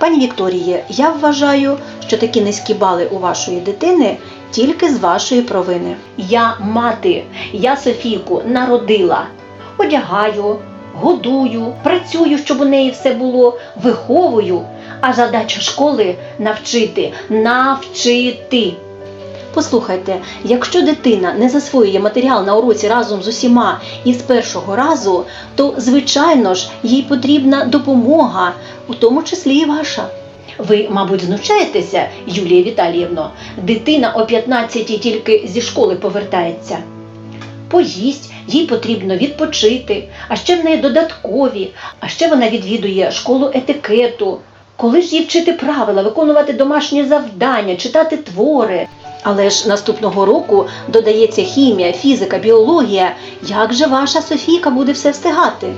Пані Вікторіє, я вважаю, що такі низькі бали у вашої дитини тільки з вашої провини. Я мати, я Софійку народила, одягаю, годую, працюю, щоб у неї все було, виховую. А задача школи навчити, навчити. Послухайте, якщо дитина не засвоює матеріал на уроці разом з усіма і з першого разу, то звичайно ж їй потрібна допомога, у тому числі і ваша. Ви, мабуть, знущаєтеся, Юлія Віталіївно. Дитина о 15-й тільки зі школи повертається. Поїсть, їй потрібно відпочити, а ще в неї додаткові, а ще вона відвідує школу етикету. Коли ж їй вчити правила, виконувати домашні завдання, читати твори? Але ж наступного року додається хімія, фізика, біологія. Як же ваша Софійка буде все встигати?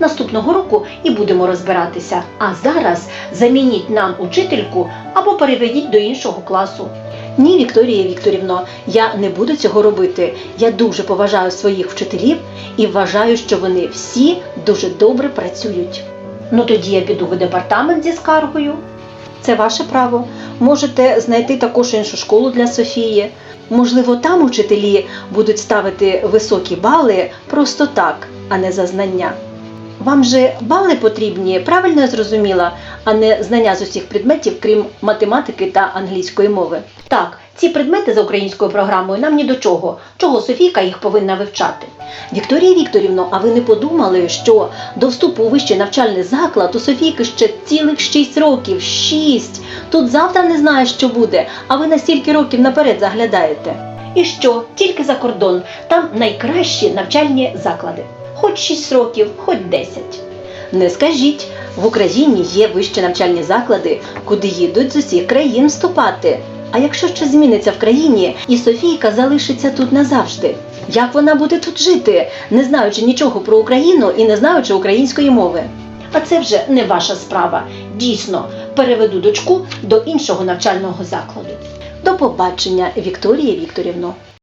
Наступного року і будемо розбиратися. А зараз замініть нам учительку або переведіть до іншого класу. Ні, Вікторія Вікторівно, я не буду цього робити. Я дуже поважаю своїх вчителів і вважаю, що вони всі дуже добре працюють. Ну тоді я піду в департамент зі скаргою. Це ваше право. Можете знайти також іншу школу для Софії. Можливо, там учителі будуть ставити високі бали просто так, а не за знання. Вам же бали потрібні, правильно я зрозуміла, а не знання з усіх предметів, крім математики та англійської мови. Так, ці предмети за українською програмою нам ні до чого. Чого Софійка їх повинна вивчати? Вікторія Вікторівно, а ви не подумали, що до вступу у вищий навчальний заклад у Софійки ще цілих 6 років? 6! Тут завтра не знає, що буде, а ви на стільки років наперед заглядаєте. І що? Тільки за кордон. Там найкращі навчальні заклади. Хоч 6 років, хоч 10. Не скажіть, в Україні є вищі навчальні заклади, куди їдуть з усіх країн вступати. А якщо щось зміниться в країні, і Софійка залишиться тут назавжди, як вона буде тут жити, не знаючи нічого про Україну і не знаючи української мови? А це вже не ваша справа. Дійсно, переведу дочку до іншого навчального закладу. До побачення, Вікторія Вікторівно.